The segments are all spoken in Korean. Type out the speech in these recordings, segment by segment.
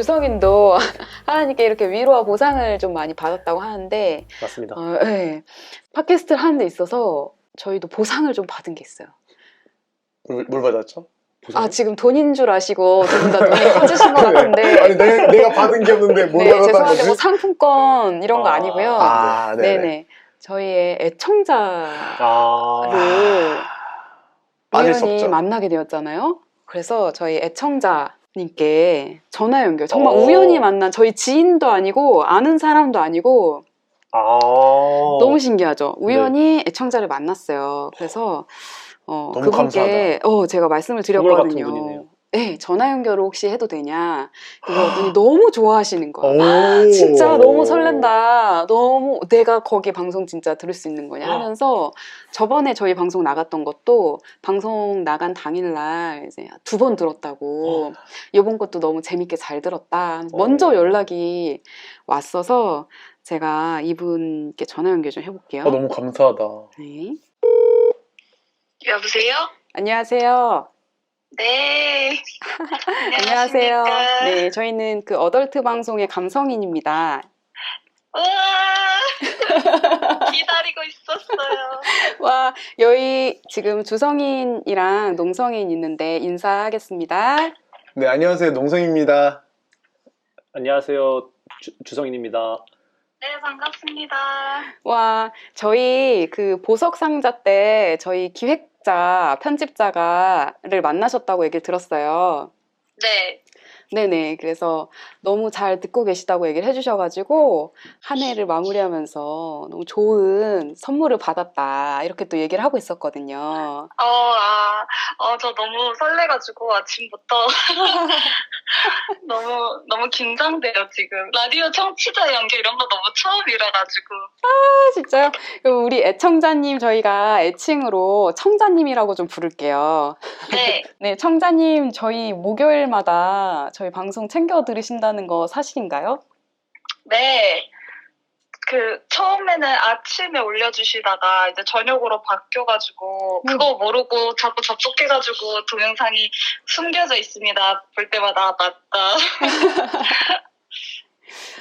주성인도 하나님께 이렇게 위로와 보상을 좀 많이 받았다고 하는데 맞습니다. 어, 네. 팟캐스트를 하는 데 있어서 저희도 보상을 좀 받은 게 있어요. 뭘, 뭘 받았죠? 아 지금 돈인 줄 아시고 두 분 다 돈이 커지신 것 같은데 아니 내가, 내가 받은 게 없는데 뭘 네, 받았다는 죄송한데 거지? 뭐 상품권 이런 거 아. 아니고요. 아, 네네. 네네. 저희의 애청자를 아, 우연히. 만나게 되었잖아요. 그래서 저희 애청자 님께 전화 연결 정말 오. 우연히 만난 저희 지인도 아니고 아는 사람도 아니고 아. 너무 신기하죠. 우연히 애청자를 만났어요. 그래서 어, 너무 그분께 어, 제가 말씀을 드렸거든요. 네, 전화 연결을 혹시 해도 되냐? 그랬더니 너무 좋아하시는 거예요. 오. 진짜 너무 설렌다. 너무 내가 거기 방송 진짜 들을 수 있는 거냐 하면서 저번에 저희 방송 나갔던 것도 방송 나간 당일날 이제 두 번 들었다고 이번 것도 너무 재밌게 잘 들었다. 먼저 어. 연락이 왔어서 제가 이분께 전화 연결 좀 해볼게요. 아, 너무 감사하다. 네. 여보세요? 안녕하세요. 네. 안녕하세요. 네, 저희는 그 어덜트 방송의 감성인입니다. 우와! 기다리고 있었어요. 와, 여기 지금 주성인이랑 농성인 있는데 인사하겠습니다. 네, 안녕하세요. 농성입니다. 안녕하세요. 주, 주성인입니다. 네, 반갑습니다. 와, 저희 그 보석 상자 때 저희 기획 자, 편집자가를 만나셨다고 얘기를 들었어요. 네. 네네. 그래서 너무 잘 듣고 계시다고 얘기를 해주셔가지고 한 해를 마무리하면서 너무 좋은 선물을 받았다. 이렇게 또 얘기를 하고 있었거든요. 어, 아, 어, 저 너무 설레가지고 아침부터 너무, 너무 긴장돼요, 지금. 라디오 청취자 연결 이런 거 너무 처음이라가지고. 아, 진짜요? 우리 애청자님 저희가 애칭으로 청자님이라고 좀 부를게요. 네. 네, 청자님 저희 목요일마다 저희 방송 챙겨 들으신다는 거 사실인가요? 네. 그, 처음에는 아침에 올려주시다가 이제 저녁으로 바뀌어가지고, 음. 그거 모르고 자꾸 접속해가지고 동영상이 숨겨져 있습니다. 볼 때마다, 아, 맞다.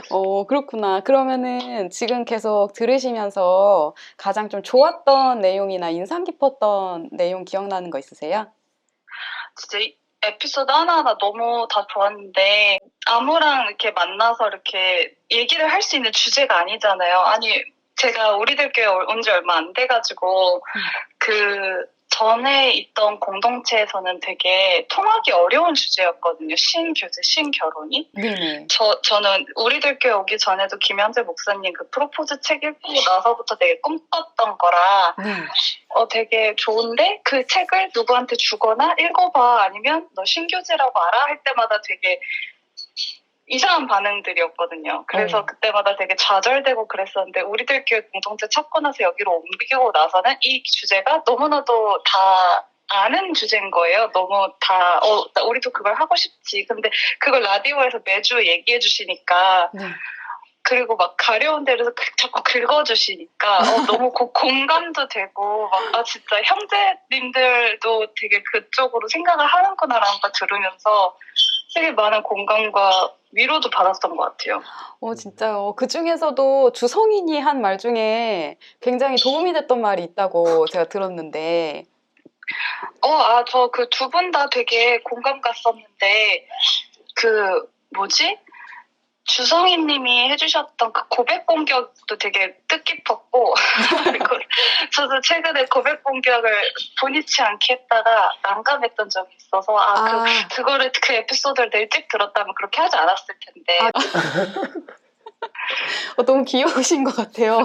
어, 그렇구나. 그러면은 지금 계속 들으시면서 가장 좀 좋았던 내용이나 인상 깊었던 내용 기억나는 거 있으세요? 진짜 이 에피소드 하나하나 너무 다 좋았는데 아무랑 이렇게 만나서 이렇게 얘기를 할 수 있는 주제가 아니잖아요. 아니 제가 우리들께 온 지 얼마 안 돼가지고 그 전에 있던 공동체에서는 되게 통하기 어려운 주제였거든요. 신교제, 신결혼이. 네네. 저, 저는 우리들께 오기 전에도 김현재 목사님 그 프로포즈 책 읽고 나서부터 되게 꿈꿨던 거라 네. 어, 되게 좋은데 그 책을 누구한테 주거나 읽어봐 아니면 너 신교제라고 알아 할 때마다 되게 이상한 반응들이었거든요. 그래서 어. 그때마다 되게 좌절되고 그랬었는데 우리들 교회 공동체 찾고 나서 여기로 옮기고 나서는 이 주제가 너무나도 다 아는 주제인 거예요. 너무 다, 어, 나 우리도 그걸 하고 싶지. 근데 그걸 라디오에서 매주 얘기해 주시니까 네. 그리고 막 가려운 데를 그- 자꾸 긁어주시니까 어, 너무 고- 공감도 되고 막 아 진짜 형제님들도 되게 그쪽으로 생각을 하는구나라는 걸 들으면서 되게 많은 공감과 위로도 받았던 것 같아요. 어, 진짜요. 그 중에서도 주성인이 한 말 중에 굉장히 도움이 됐던 말이 있다고 제가 들었는데, 어, 아, 저 그 두 분 다 되게 공감 갔었는데, 그, 뭐지? 주성희 님이 해주셨던 그 고백 공격도 되게 뜻깊었고, 저도 최근에 고백 공격을 본의치 않게 했다가 난감했던 적이 있어서, 아, 그, 아, 그거를, 그 에피소드를 더 일찍 들었다면 그렇게 하지 않았을 텐데. 아. 어, 너무 귀여우신 것 같아요.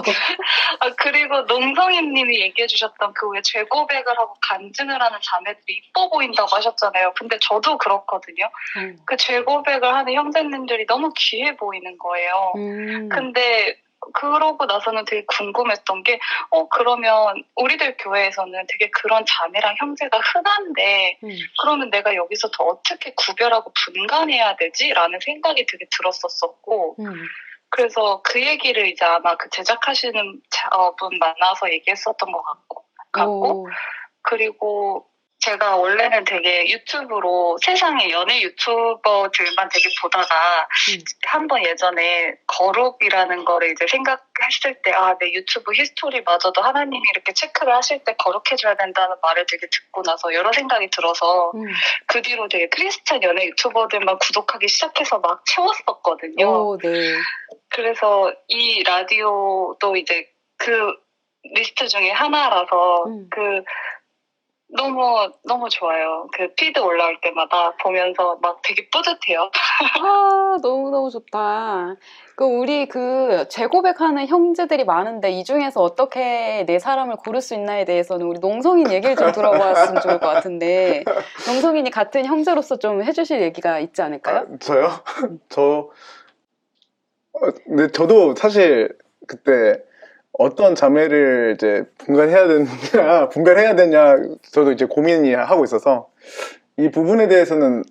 아, 그리고 농성임 님이 얘기해 주셨던 그 왜 죄고백을 하고 간증을 하는 자매들이 이뻐 보인다고 하셨잖아요. 근데 저도 그렇거든요. 음. 그 죄고백을 하는 형제님들이 너무 귀해 보이는 거예요. 음. 근데 그러고 나서는 되게 궁금했던 게, 어, 그러면 우리들 교회에서는 되게 그런 자매랑 형제가 흔한데, 음. 그러면 내가 여기서 더 어떻게 구별하고 분간해야 되지? 라는 생각이 되게 들었었었고, 음. 그래서 그 얘기를 이제 아마 그 제작하시는 자- 어, 분 만나서 얘기했었던 것 같고, 같고 오. 그리고 제가 원래는 되게 유튜브로 세상의 연애 유튜버들만 되게 보다가 음. 한번 예전에 거룩이라는 거를 이제 생각했을 때, 아, 내 유튜브 히스토리마저도 하나님이 이렇게 체크를 하실 때 거룩해줘야 된다는 말을 되게 듣고 나서 여러 생각이 들어서 음. 그 뒤로 되게 크리스찬 연애 유튜버들만 구독하기 시작해서 막 채웠었거든요. 오, 네. 그래서 이 라디오도 이제 그 리스트 중에 하나라서 음. 그 너무 너무 좋아요. 그 피드 올라올 때마다 보면서 막 되게 뿌듯해요. 아, 너무 너무 좋다. 그, 우리 그, 재고백하는 형제들이 많은데, 이 중에서 어떻게 내 사람을 고를 수 있나에 대해서는 우리 농성인 얘기를 좀 들어봤으면 좋을 것 같은데, 농성인이 같은 형제로서 좀 해주실 얘기가 있지 않을까요? 아, 저요? 저, 어, 근데 저도 사실 그때 어떤 자매를 이제 분간해야 되느냐, 분간해야 되냐, 저도 이제 고민이 하고 있어서 이 부분에 대해서는,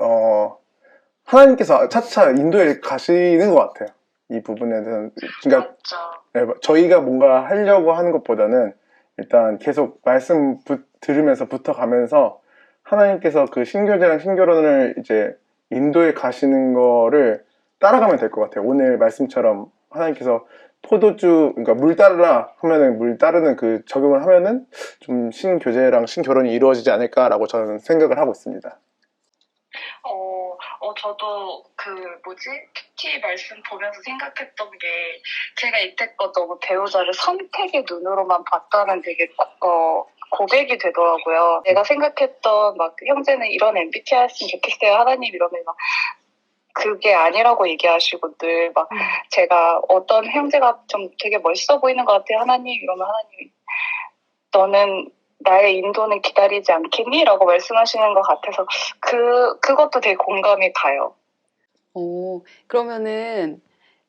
어, 하나님께서 차차 인도에 가시는 것 같아요. 이 부분에 대해서는. 그러니까. 네, 저희가 뭔가 하려고 하는 것보다는 일단 계속 말씀 부- 들으면서 붙어가면서 하나님께서 그 신교제랑 신결혼을 이제 인도에 가시는 거를 따라가면 될 것 같아요. 오늘 말씀처럼 하나님께서 포도주, 그러니까 물 따르라 하면은 물 따르는 그 적용을 하면은 좀 신교제랑 신결혼이 이루어지지 않을까라고 저는 생각을 하고 있습니다. 어, 어, 저도 그 뭐지? PT 말씀 보면서 생각했던 게 제가 이때껏 너무 배우자를 선택의 눈으로만 봤다는 되게 어, 고백이 되더라고요. 내가 생각했던 막 형제는 이런 MBTI였으면 좋겠어요. 하나님 이러면 막 그게 아니라고 얘기하시고 늘막 음. 제가 어떤 형제가 좀 되게 멋있어 보이는 것 같아요. 하나님 이러면 하나님 너는 나의 인도는 기다리지 않겠니? 라고 말씀하시는 것 같아서 그, 그것도 되게 공감이 가요. 오, 그러면은,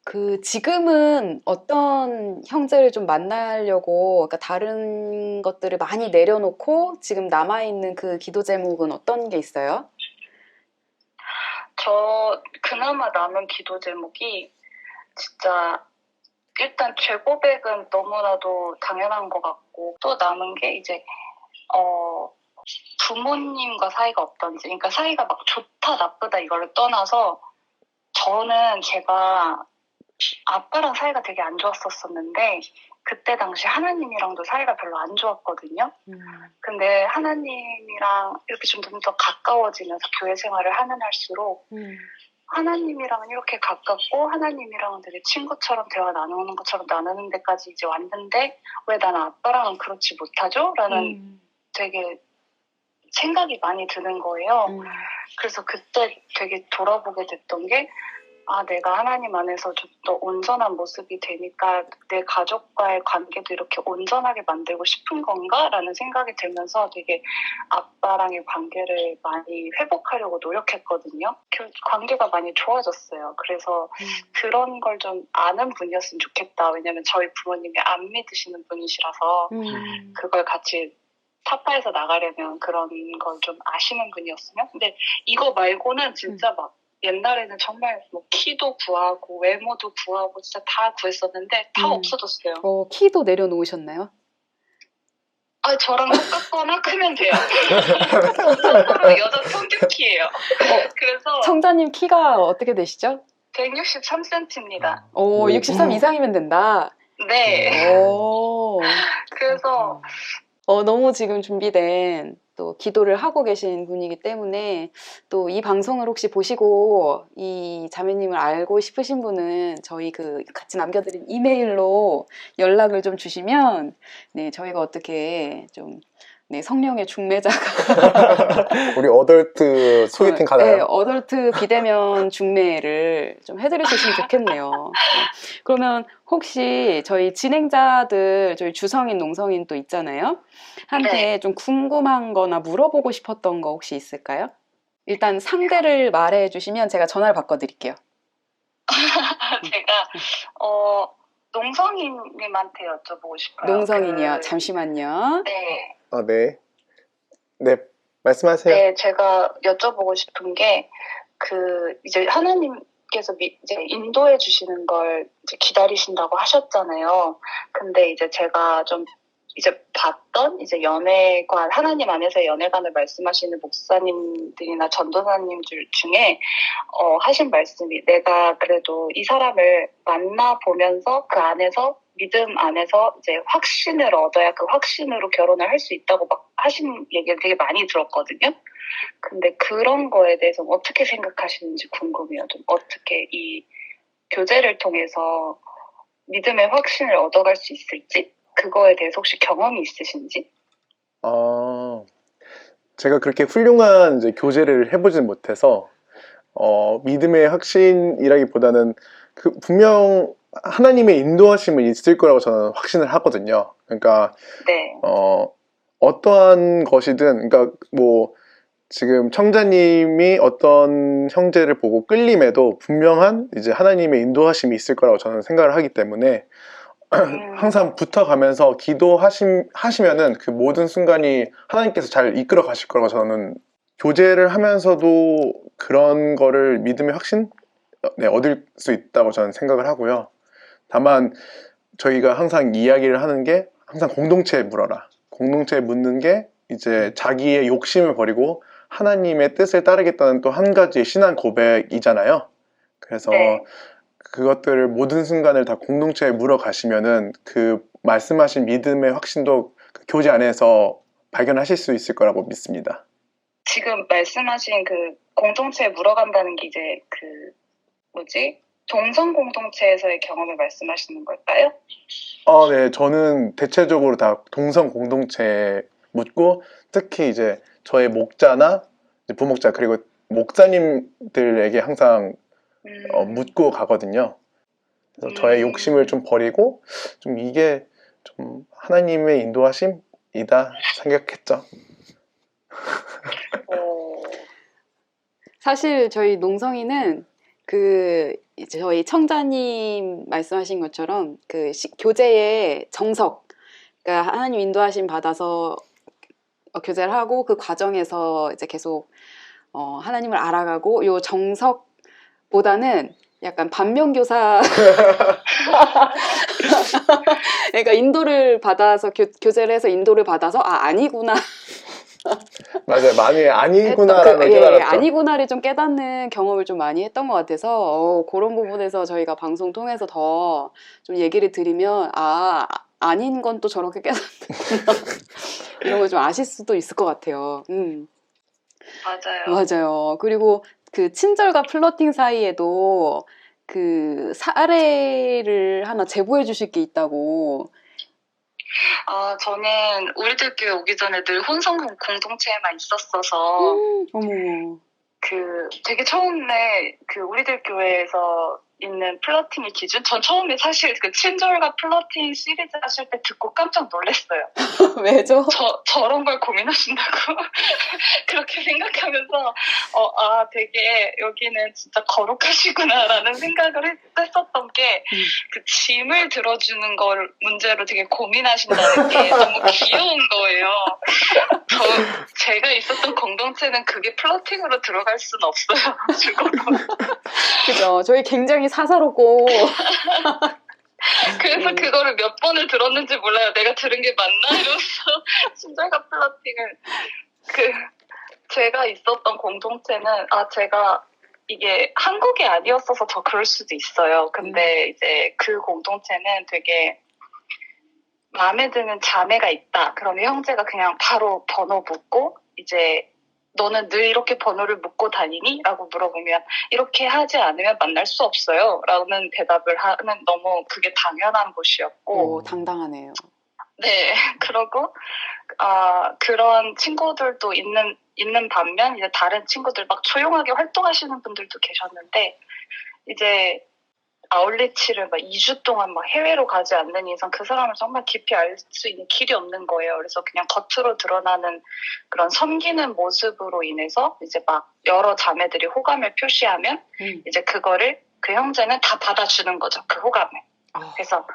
그, 지금은 어떤 형제를 좀 만나려고, 그러니까 다른 것들을 많이 내려놓고, 지금 남아있는 그 기도 제목은 어떤 게 있어요? 저, 그나마 남은 기도 제목이 진짜 일단 죄고백은 너무나도 당연한 것 같고 또 남은 게 이제, 어, 부모님과 사이가 어떤지, 그러니까 사이가 막 좋다, 나쁘다 이거를 떠나서 저는 제가 아빠랑 사이가 되게 안 좋았었었는데 그때 당시 하나님이랑도 사이가 별로 안 좋았거든요. 음, 근데 하나님이랑 이렇게 좀 더 가까워지면서 교회 생활을 하면 할수록 음, 하나님이랑은 이렇게 가깝고 하나님이랑은 되게 친구처럼 대화 나누는 것처럼 나누는 데까지 이제 왔는데 왜 나는 아빠랑은 그렇지 못하죠? 라는 음, 되게 생각이 많이 드는 거예요. 음, 그래서 그때 되게 돌아보게 됐던 게, 아, 내가 하나님 안에서 좀 더 온전한 모습이 되니까 내 가족과의 관계도 이렇게 온전하게 만들고 싶은 건가? 라는 생각이 들면서 되게 아빠랑의 관계를 많이 회복하려고 노력했거든요. 그 관계가 많이 좋아졌어요. 그래서 음. 그런 걸 좀 아는 분이었으면 좋겠다. 왜냐면 저희 부모님이 안 믿으시는 분이시라서 음. 그걸 같이 타파해서 나가려면 그런 걸 좀 아시는 분이었으면. 근데 이거 말고는 진짜 막 옛날에는 정말 뭐 키도 구하고 외모도 구하고 진짜 다 구했었는데 다 음. 없어졌어요. 어, 키도 내려놓으셨나요? 아 저랑 똑같거나 크면 돼요. 참고로 여자 평균 키예요. 그래서 청자님 키가 어떻게 되시죠? 163cm입니다. 오, 오. 63 이상이면 된다. 네. 오. 그래서 어, 너무 지금 준비된 또 기도를 하고 계신 분이기 때문에 또 이 방송을 혹시 보시고 이 자매님을 알고 싶으신 분은 저희 그 같이 남겨드린 이메일로 연락을 좀 주시면 네, 저희가 어떻게 좀 네, 성령의 중매자가 우리 어덜트 소개팅 가나요? 네, 어덜트 비대면 중매를 좀 해드릴 수 있으면 좋겠네요. 네. 그러면 혹시 저희 진행자들, 저희 주성인, 농성인 또 있잖아요. 한테 네. 좀 궁금한 거나 물어보고 싶었던 거 혹시 있을까요? 일단 상대를 말해 주시면 제가 전화를 바꿔드릴게요. 제가 어 농성이님한테 여쭤보고 싶어요. 농성인이요. 그, 잠시만요. 네. 아, 네. 네, 말씀하세요. 네, 제가 여쭤보고 싶은 게, 그, 이제 하나님께서 미- 이제 인도해 주시는 걸 이제 기다리신다고 하셨잖아요. 근데 이제 제가 좀 이제 봤던 이제 연애관 하나님 안에서의 연애관을 말씀하시는 목사님들이나 전도사님 들 중에 어, 하신 말씀이 내가 그래도 이 사람을 만나 보면서 그 안에서 믿음 안에서 이제 확신을 얻어야 그 확신으로 결혼을 할 수 있다고 막 하신 얘기를 되게 많이 들었거든요. 근데 그런 거에 대해서 어떻게 생각하시는지 궁금해요. 좀 어떻게 이 교제를 통해서 믿음의 확신을 얻어갈 수 있을지 그거에 대해서 혹시 경험이 있으신지? 어, 제가 그렇게 훌륭한 이제 교제를 해보진 못해서, 어, 믿음의 확신이라기보다는 그 분명 하나님의 인도하심은 있을 거라고 저는 확신을 하거든요. 그러니까, 네. 어, 어떠한 것이든, 그러니까 뭐, 지금 청자님이 어떤 형제를 보고 끌림에도 분명한 이제 하나님의 인도하심이 있을 거라고 저는 생각을 하기 때문에 음, 항상 붙어가면서 기도하심, 하시면은 그 모든 순간이 하나님께서 잘 이끌어 가실 거라고 저는 교제를 하면서도 그런 거를 믿음의 확신? 네, 얻을 수 있다고 저는 생각을 하고요. 다만 저희가 항상 이야기를 하는 게 항상 공동체에 물어라. 공동체에 묻는 게 이제 자기의 욕심을 버리고 하나님의 뜻을 따르겠다는 또 한 가지의 신앙 고백이잖아요. 그래서 네. 그것들을 모든 순간을 다 공동체에 물어가시면은 그 말씀하신 믿음의 확신도 그 교제 안에서 발견하실 수 있을 거라고 믿습니다. 지금 말씀하신 그 공동체에 물어간다는 게 이제 그 뭐지? 동성 공동체에서의 경험을 말씀하시는 걸까요? 어, 네, 저는 대체적으로 다 동성 공동체에 묻고 특히 이제 저의 목자나 이제 부목자 그리고 목사님들에게 항상 음, 어, 묻고 가거든요. 그래서 저의 음. 욕심을 좀 버리고 좀 이게 좀 하나님의 인도하심이다 생각했죠. 어, 사실 저희 농성이는 그 저희 청자님 말씀하신 것처럼 그 시- 교제의 정석, 그러니까 하나님 인도하심 받아서 어, 교제를 하고 그 과정에서 이제 계속 어, 하나님을 알아가고 요 정석보다는 약간 반면교사 그러니까 인도를 받아서 교, 교제를 해서 인도를 받아서 아 아니구나 맞아요. 많이 했던 아니구나라는 그, 걸 예, 깨달았죠. 아니구나를 좀 깨닫는 경험을 좀 많이 했던 것 같아서 어, 그런 부분에서 저희가 방송 통해서 더 좀 얘기를 드리면 아 아닌 건 또 저렇게 깨닫는구나 이런 걸 좀 아실 수도 있을 것 같아요. 음. 맞아요. 맞아요. 그리고 그 친절과 플러팅 사이에도 그 사례를 하나 제보해 주실 게 있다고. 아, 저는 우리들 교회 오기 전에 늘 혼성 공동체에만 있었어서 음, 어머. 그 되게 처음에 그 우리들 교회에서 있는 플러팅의 기준 전 처음에 사실 그 친절과 플러팅 시리즈 하실 때 듣고 깜짝 놀랐어요. 왜죠? 저 저런 걸 고민하신다고 그렇게 생각하면서 어 아 되게 여기는 진짜 거룩하시구나라는 생각을 했, 했었던 게 음. 그 짐을 들어주는 걸 문제로 되게 고민하신다는 게 너무 귀여운 거예요. 저 제가 있었던 공동체는 그게 플러팅으로 들어갈 수는 없어요. 그죠. 저희 굉장히 사사롭고 그래서 음. 그거를 몇 번을 들었는지 몰라요. 내가 들은 게 맞나 이러면서 친절과 플러팅을 그 제가 있었던 공동체는 아 제가 이게 한국이 아니었어서 더 그럴 수도 있어요. 근데 이제 그 공동체는 되게 마음에 드는 자매가 있다. 그러면 형제가 그냥 바로 번호 묻고 이제 너는 늘 이렇게 번호를 묻고 다니니? 라고 물어보면 이렇게 하지 않으면 만날 수 없어요. 라는 대답을 하는 너무 그게 당연한 곳이었고 오, 당당하네요. 네, 그러고 아 그런 친구들도 있는 있는 반면 이제 다른 친구들 막 조용하게 활동하시는 분들도 계셨는데 이제 아울리치를 막 2주 동안 막 해외로 가지 않는 이상 그 사람을 정말 깊이 알 수 있는 길이 없는 거예요. 그래서 그냥 겉으로 드러나는 그런 섬기는 모습으로 인해서 이제 막 여러 자매들이 호감을 표시하면 음. 이제 그거를 그 형제는 다 받아주는 거죠. 그 호감을. 아, 그래서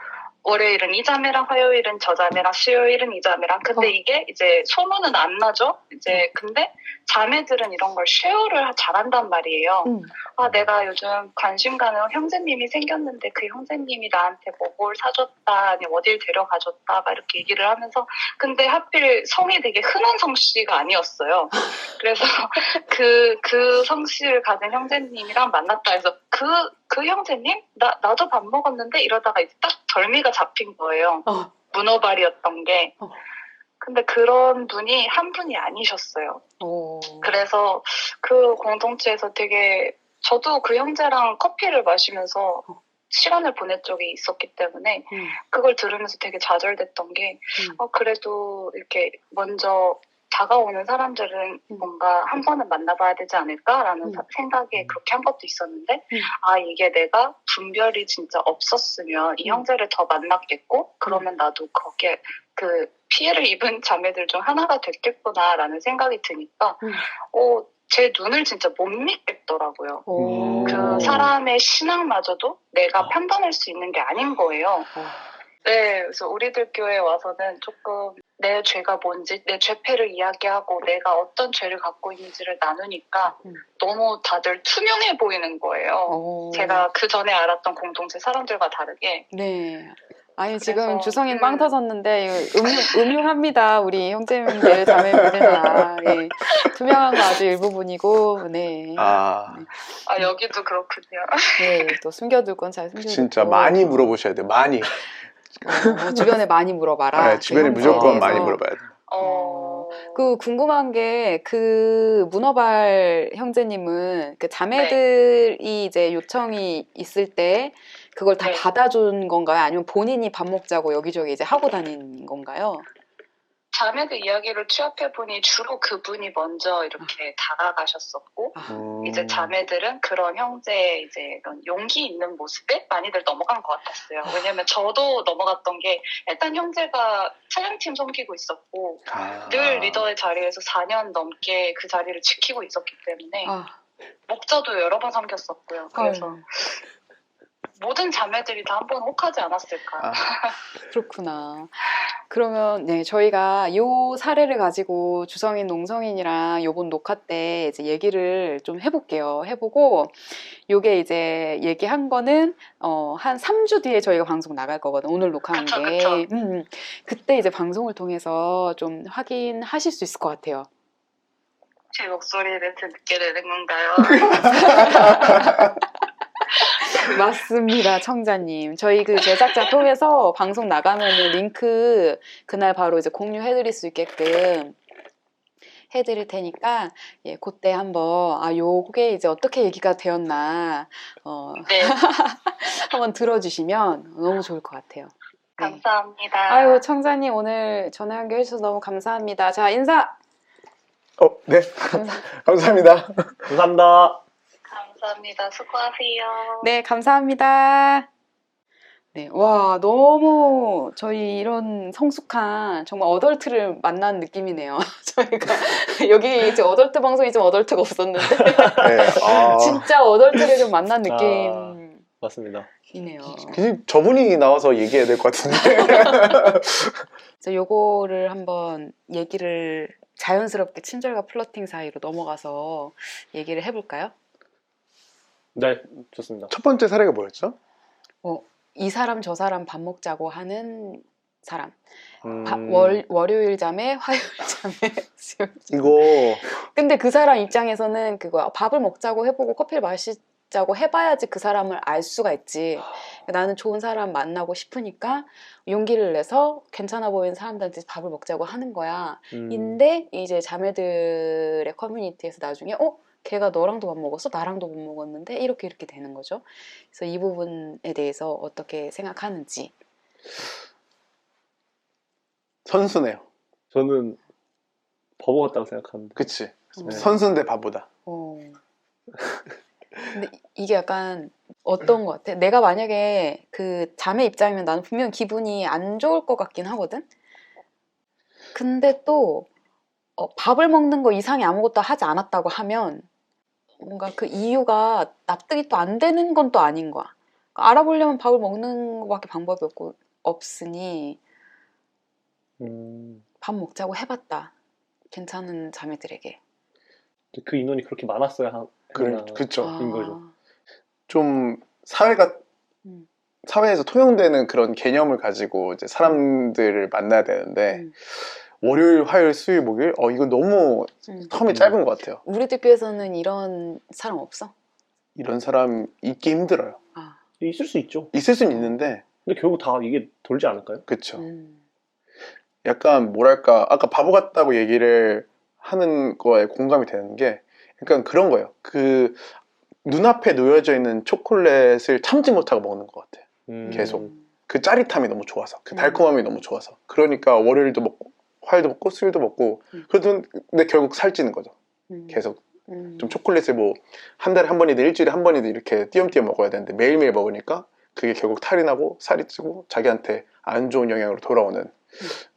월요일은 이 자매랑 화요일은 저 자매랑 수요일은 이 자매랑. 근데 어. 이게 이제 소문은 안 나죠? 이제 근데 자매들은 이런 걸 쉐어를 잘한단 말이에요. 음. 아 내가 요즘 관심 가는 형제님이 생겼는데 그 형제님이 나한테 뭐 뭘 사줬다 아니 어딜 데려가줬다 막 이렇게 얘기를 하면서 근데 하필 성이 되게 흔한 성씨가 아니었어요. 그래서 그 그 성씨를 가진 형제님이랑 만났다 해서 그 그 형제님 나 나도 밥 먹었는데 이러다가 이제 딱 덜미가 잡힌 거예요 어. 문어발이었던 게 어. 근데 그런 분이 한 분이 아니셨어요 어. 그래서 그 공동체에서 되게 저도 그 형제랑 커피를 마시면서 어. 시간을 보낸 적이 있었기 때문에 음. 그걸 들으면서 되게 좌절됐던 게 음. 어, 그래도 이렇게 먼저 다가오는 사람들은 음. 뭔가 한 번은 만나봐야 되지 않을까라는 음. 사- 생각에 그렇게 한 것도 있었는데 음. 아 이게 내가 분별이 진짜 없었으면 이 음. 형제를 더 만났겠고 그러면 나도 거기에 그 피해를 입은 자매들 중 하나가 됐겠구나라는 생각이 드니까 음. 어, 제 눈을 진짜 못 믿겠더라고요. 오. 음. 그 사람의 신앙마저도 내가 어. 판단할 수 있는 게 아닌 거예요. 어. 네, 그래서 우리들 교회에 와서는 조금 내 죄가 뭔지, 내 죄패를 이야기하고 내가 어떤 죄를 갖고 있는지를 나누니까 음. 너무 다들 투명해 보이는 거예요. 어. 제가 그 전에 알았던 공동체 사람들과 다르게. 네. 아니 지금 그래서, 주성인 음. 빵 터졌는데 음흉, 음흉합니다 우리 형제님들 자매분들 다 예. 투명한 거 아주 일부분이고 네. 아, 아, 여기도 그렇군요. 네, 또 숨겨둘 건 잘 숨겨두고 진짜 많이 물어보셔야 돼요. 많이. 어, 주변에 많이 물어봐라 네, 주변에 그 무조건. 많이 물어봐야 돼요. 어, 그 궁금한 게 그 문어발 형제님은 그 자매들이 이제 요청이 있을 때 그걸 다 네. 받아준 건가요? 아니면 본인이 밥 먹자고 여기저기 이제 하고 다닌 건가요? 자매들 이야기를 취합해 보니 주로 그분이 먼저 이렇게 다가가셨었고, 아, 음. 이제 자매들은 그런 형제의 이제 이런 용기 있는 모습에 많이들 넘어간 것 같았어요. 왜냐면 저도 넘어갔던 게 일단 형제가 차량팀 섬기고 있었고 아. 늘 리더의 자리에서 4년 넘게 그 자리를 지키고 있었기 때문에 아, 목자도 여러 번 섬겼었고요. 그래서 헐. 모든 자매들이 다 한 번 혹하지 않았을까. 아. 그렇구나. 그러면 네 저희가 요 사례를 가지고 주성인 농성인이랑 요번 녹화 때 이제 얘기를 좀 해볼게요. 해보고 요게 이제 얘기한 거는 어, 한 3주 뒤에 저희가 방송 나갈 거거든. 오늘 녹화한 그쵸, 게. 그쵸. 음, 그때 이제 방송을 통해서 좀 확인하실 수 있을 것 같아요. 제 목소리를 듣게 되는 건가요? 맞습니다, 청자님. 저희 그 제작자 통해서 방송 나가면은 링크 그날 바로 이제 공유해드릴 수 있게끔 해드릴 테니까 예, 그때 한번 아 요게 이제 어떻게 얘기가 되었나 어, 네, 한번 들어주시면 너무 좋을 것 같아요. 네. 감사합니다. 아유 청자님 오늘 전화 연결해 주셔서 너무 감사합니다. 자 인사. 어, 네. 감사합니다. 감사합니다. 감사합니다. 수고하세요. 네, 감사합니다. 네, 와, 너무 저희 이런 성숙한 정말 어덜트를 만난 느낌이네요. 저희가 여기 이제 어덜트 방송이 좀 어덜트가 없었는데 네. 아, 진짜 어덜트를 좀 만난 아. 느낌이네요. 맞습니다. 그 저분이 나와서 얘기해야 될 것 같은데. 그래서 요거를 한번 얘기를 자연스럽게 친절과 플러팅 사이로 넘어가서 얘기를 해볼까요? 네, 좋습니다. 첫 번째 사례가 뭐였죠? 이 사람 저 사람 밥 먹자고 하는 사람. 음, 바- 월, 월요일 잠에 화요일 잠에 수요일 잠에. 이거 근데 그 사람 입장에서는 그거 밥을 먹자고 해보고 커피를 마시자고 해봐야지 그 사람을 알 수가 있지. 나는 좋은 사람 만나고 싶으니까 용기를 내서 괜찮아 보이는 사람들한테 밥을 먹자고 하는 거야. 음, 근데 이제 자매들의 커뮤니티에서 나중에 어? 걔가 너랑도 밥 먹었어? 나랑도 못 먹었는데? 이렇게 이렇게 되는 거죠. 그래서 이 부분에 대해서 어떻게 생각하는지. 선수네요. 저는 바보 같다고 생각하는데. 그치. 어. 선수인데 바보다. 어. 근데 이- 이게 약간 어떤 것 같아? 내가 만약에 그 자매 입장이면 나는 분명 기분이 안 좋을 것 같긴 하거든? 근데 또 어, 밥을 먹는 거 이상이 아무것도 하지 않았다고 하면 뭔가 그 이유가 납득이 또 안 되는 건 또 아닌 거야. 그러니까 알아보려면 밥을 먹는 것밖에 방법이 없고 없으니 음, 밥 먹자고 해봤다. 괜찮은 자매들에게. 그 인원이 그렇게 많았어야 하, 그, 했나. 그쵸. 아, 인 거죠. 좀 사회가 음. 사회에서 통용되는 그런 개념을 가지고 이제 사람들을 만나야 되는데 음. 월요일, 화요일, 수요일, 목요일 어 이거 너무 음. 텀이 음. 짧은 것 같아요. 우리 대표에서는 이런 사람 없어? 이런 사람 있기 힘들어요. 아, 있을 수 있죠. 있을 수는 있는데 근데 결국 다 이게 돌지 않을까요? 그쵸. 음. 약간 뭐랄까 아까 바보 같다고 얘기를 하는 거에 공감이 되는 게 약간 그런 거예요. 그 눈앞에 놓여져 있는 초콜릿을 참지 못하고 먹는 것 같아요. 음, 계속. 그 짜릿함이 너무 좋아서 그 음. 달콤함이 너무 좋아서 그러니까 월요일도 먹고 화요일도 먹고 수요일도 먹고 음. 그래도 근데 결국 살찌는 거죠. 음. 계속 음. 좀 초콜릿을 뭐 한 달에 한 번이든 일주일에 한 번이든 이렇게 띄엄띄엄 먹어야 되는데 매일매일 먹으니까 그게 결국 탈이 나고 살이 찌고 자기한테 안 좋은 영향으로 돌아오는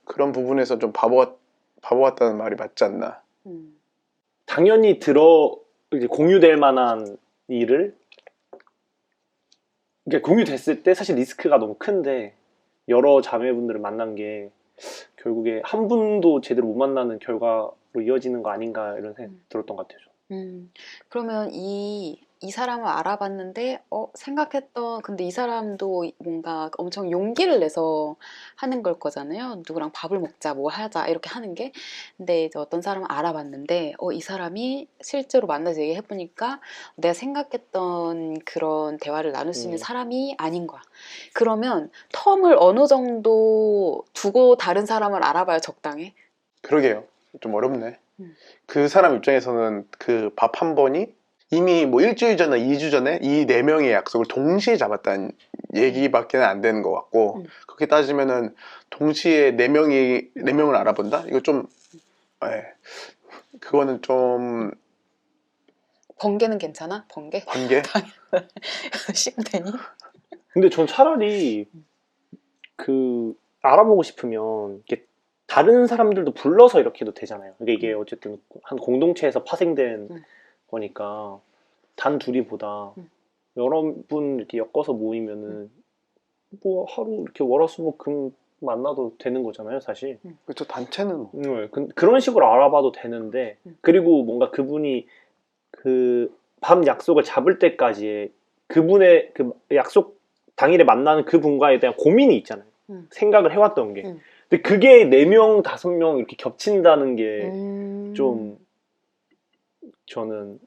그런 부분에서 좀 바보 같, 바보 같다는 말이 맞지 않나. 음. 당연히 들어 이제 공유될 만한 일을 이게 공유됐을 때 사실 리스크가 너무 큰데 여러 자매분들을 만난 게 결국에 한 분도 제대로 못 만나는 결과로 이어지는 거 아닌가 이런 생각 음. 들었던 것 같아요. 음, 그러면 이, 이 사람을 알아봤는데, 어, 생각했던, 근데 이 사람도 뭔가 엄청 용기를 내서 하는 걸 거잖아요. 누구랑 밥을 먹자, 뭐 하자, 이렇게 하는 게. 근데 이제 어떤 사람을 알아봤는데, 어, 이 사람이 실제로 만나서 얘기해보니까 내가 생각했던 그런 대화를 나눌 수 있는 음. 사람이 아닌 거야. 그러면 텀을 어느 정도 두고 다른 사람을 알아봐야 적당해? 그러게요. 좀 어렵네. 음. 그 사람 입장에서는 그 밥 한 번이 이미 뭐 일주일 전에, 2주 전에 이 네 명의 약속을 동시에 잡았다는 얘기밖에 안 되는 것 같고 음. 그렇게 따지면은 동시에 네 명이 네 명을 알아본다? 이거 좀, 예, 그거는 좀 번개는 괜찮아? 번개? 관계. 시간되니? 근데 전 차라리 그 알아보고 싶으면 이게 다른 사람들도 불러서 이렇게 해도 되잖아요. 이게 이게 어쨌든 한 공동체에서 파생된 음. 거니까 단 둘이보다 음. 여러 분 이렇게 엮어서 모이면은 뭐 하루 이렇게 월화수목금 만나도 되는 거잖아요, 사실. 그렇죠. 단체는 네, 그, 그런 식으로 알아봐도 되는데 음. 그리고 뭔가 그분이 그 밤 약속을 잡을 때까지의 그분의 그 약속 당일에 만나는 그 분과에 대한 고민이 있잖아요. 음. 생각을 해왔던 게. 음. 근데 그게 네명 다섯 명 이렇게 겹친다는 게 음. 좀 저는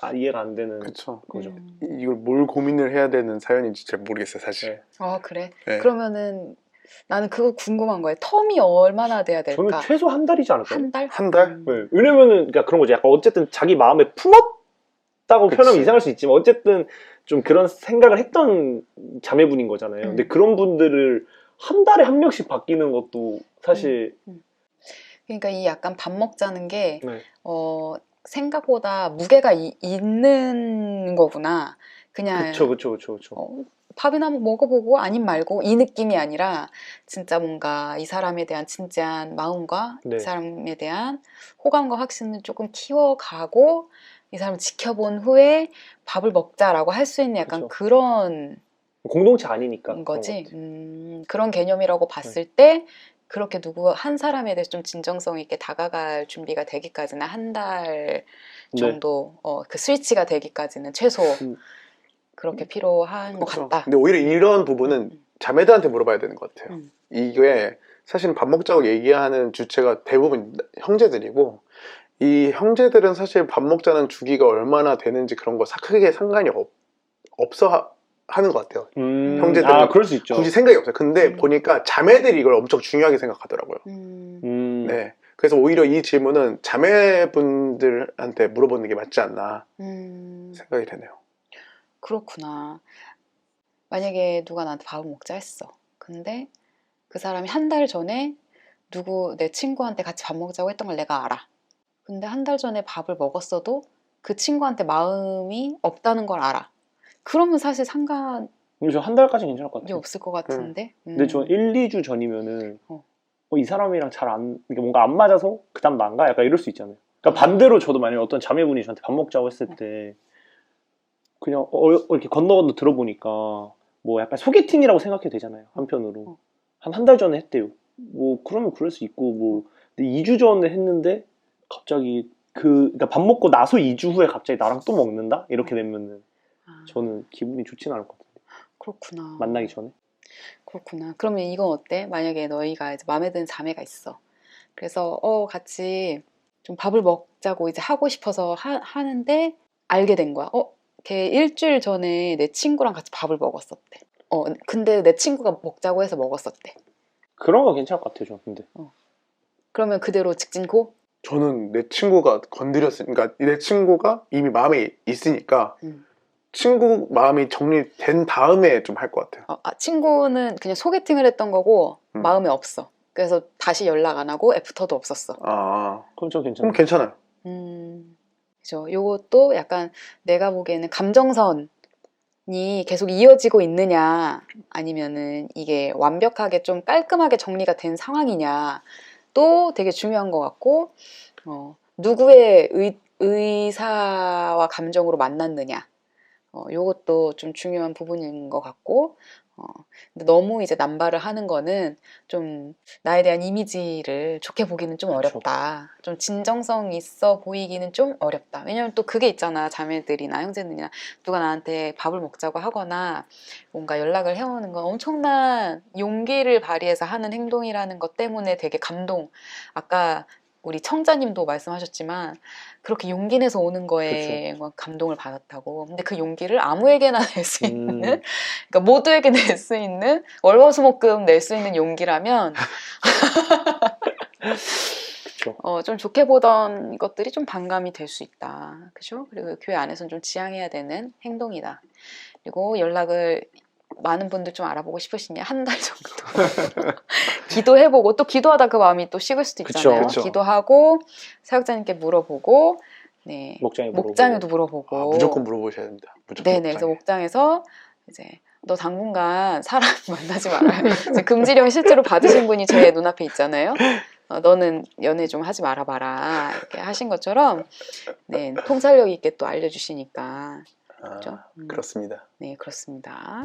아, 이해가 안 되는 그렇죠. 거죠. 음. 이- 이걸 뭘 고민을 해야 되는 사연인지 잘 모르겠어요, 사실. 네. 아 그래? 네. 그러면은 나는 그거 궁금한 거예요. 텀이 얼마나 돼야 될까? 저는 최소 한 달이지 않을까요? 한 달? 한 달? 음. 네, 왜냐면은 그러니까 그런 거죠. 약간 어쨌든 자기 마음에 품었다고 그치. 표현하면 이상할 수 있지만 어쨌든 좀 그런 생각을 했던 자매분인 거잖아요. 근데 음. 그런 분들을 한 달에 한 명씩 바뀌는 것도 사실 그러니까 이 약간 밥 먹자는 게 네. 어, 생각보다 무게가 이- 있는 거구나. 그냥 그쵸 그쵸 그쵸 그쵸. 어, 밥이나 한번 먹어보고 아님 말고 이 느낌이 아니라 진짜 뭔가 이 사람에 대한 진지한 마음과 네. 이 사람에 대한 호감과 확신을 조금 키워가고 이 사람을 지켜본 후에 밥을 먹자라고 할 수 있는 약간 그쵸. 그런 공동체 아니니까 그런 거지. 것 같아요. 음, 그런 개념이라고 봤을 네. 때 그렇게 누구 한 사람에 대해서 좀 진정성 있게 다가갈 준비가 되기까지는 한달 네. 정도 어, 그 스위치가 되기까지는 최소 음. 그렇게 필요한 것 그렇죠. 같다. 근데 오히려 이런 부분은 음. 자매들한테 물어봐야 되는 것 같아요. 음. 이게 사실은 밥 먹자고 얘기하는 주체가 대부분 형제들이고 이 형제들은 사실 밥 먹자는 주기가 얼마나 되는지 그런 거 사- 크게 상관이 없, 없어 하, 하는 것 같아요. 음, 형제들은 아 그럴 수 있죠. 굳이 생각이 없어요. 근데 음. 보니까 자매들이 이걸 엄청 중요하게 생각하더라고요. 음, 음, 네. 그래서 오히려 이 질문은 자매분들한테 물어보는 게 맞지 않나 음, 생각이 되네요. 그렇구나. 만약에 누가 나한테 밥을 먹자 했어. 근데 그 사람이 한 달 전에 누구 내 친구한테 같이 밥 먹자고 했던 걸 내가 알아. 근데 한 달 전에 밥을 먹었어도 그 친구한테 마음이 없다는 걸 알아. 그러면 사실 상관이 근데 저 한 달까지 괜찮을 것 같아요. 없을 것 같은데. 근데 음. 저 1, 2주 전이면은 어. 어, 이 사람이랑 잘 안, 이게 뭔가 안 맞아서 그 다음 안 가? 약간 이럴 수 있잖아요. 그러니까 반대로 저도 만약에 어떤 자매분이 저한테 밥 먹자고 했을 때 그냥 어, 어, 이렇게 건너 건너 들어보니까 뭐 약간 소개팅이라고 생각해도 되잖아요. 한편으로 어. 한한 달 전에 했대요. 뭐 그러면 그럴 수 있고 뭐 근데 2주 전에 했는데 갑자기 그 그러니까 밥 먹고 나서 2주 후에 갑자기 나랑 또 먹는다 이렇게 되면은 아, 저는 기분이 좋지는 않을 것 같아요. 그렇구나. 만나기 전에. 그렇구나. 그러면 이건 어때? 만약에 너희가 이제 마음에 드는 자매가 있어. 그래서 어 같이 좀 밥을 먹자고 이제 하고 싶어서 하, 하는데 알게 된 거야. 어, 걔 일주일 전에 내 친구랑 같이 밥을 먹었었대. 어, 근데 내 친구가 먹자고 해서 먹었었대. 그런 거 괜찮을 것 같아요. 저는 근데. 그러면 그대로 직진고? 저는 내 친구가 건드렸으니까 내 친구가 이미 마음에 있으니까 음. 친구 마음이 정리된 다음에 좀 할 것 같아요. 어, 아, 친구는 그냥 소개팅을 했던 거고 음. 마음에 없어. 그래서 다시 연락 안 하고 애프터도 없었어. 아, 그럼 저 괜찮아요. 그럼 괜찮아요. 음, 그죠. 요것도 약간 내가 보기에는 감정선이 계속 이어지고 있느냐, 아니면은 이게 완벽하게 좀 깔끔하게 정리가 된 상황이냐, 또 되게 중요한 것 같고, 어, 누구의 의, 의사와 감정으로 만났느냐, 어, 요것도 좀 중요한 부분인 것 같고, 어, 근데 너무 이제 남발을 하는 거는 좀 나에 대한 이미지를 좋게 보기는 좀. 어렵다. 좀 진정성 있어 보이기는 좀 어렵다. 왜냐면 또 그게 있잖아. 자매들이나 형제들이나 누가 나한테 밥을 먹자고 하거나 뭔가 연락을 해오는 건 엄청난 용기를 발휘해서 하는 행동이라는 것 때문에 되게 감동. 아까 우리 청자님도 말씀하셨지만 그렇게 용기 내서 오는 거에 막 감동을 받았다고. 근데 그 용기를 아무에게나 낼 수 있는 음, 그러니까 모두에게 낼 수 있는 월화수목금 낼 수 있는 용기라면 그쵸. 어, 좀 좋게 보던 것들이 좀 반감이 될 수 있다. 그죠? 그리고 교회 안에서는 좀 지양해야 되는 행동이다. 그리고 연락을 많은 분들 좀 알아보고 싶으시냐 한 달 정도 기도해보고 또 기도하다 그 마음이 또 식을 수도 그쵸, 있잖아요. 그쵸. 기도하고 사역자님께 물어보고 네 목장에. 목장에도 물어보고 아, 무조건 물어보셔야 됩니다. 무조건. 네네. 그래서 목장에. 목장에서 이제 너 당분간 사람 만나지 말아요. 금지령 실제로 받으신 분이 제 눈앞에 있잖아요. 어, 너는 연애 좀 하지 말아봐라 이렇게 하신 것처럼 네 통찰력 있게 또 알려주시니까 아, 그죠? 음. 그렇습니다. 네 그렇습니다.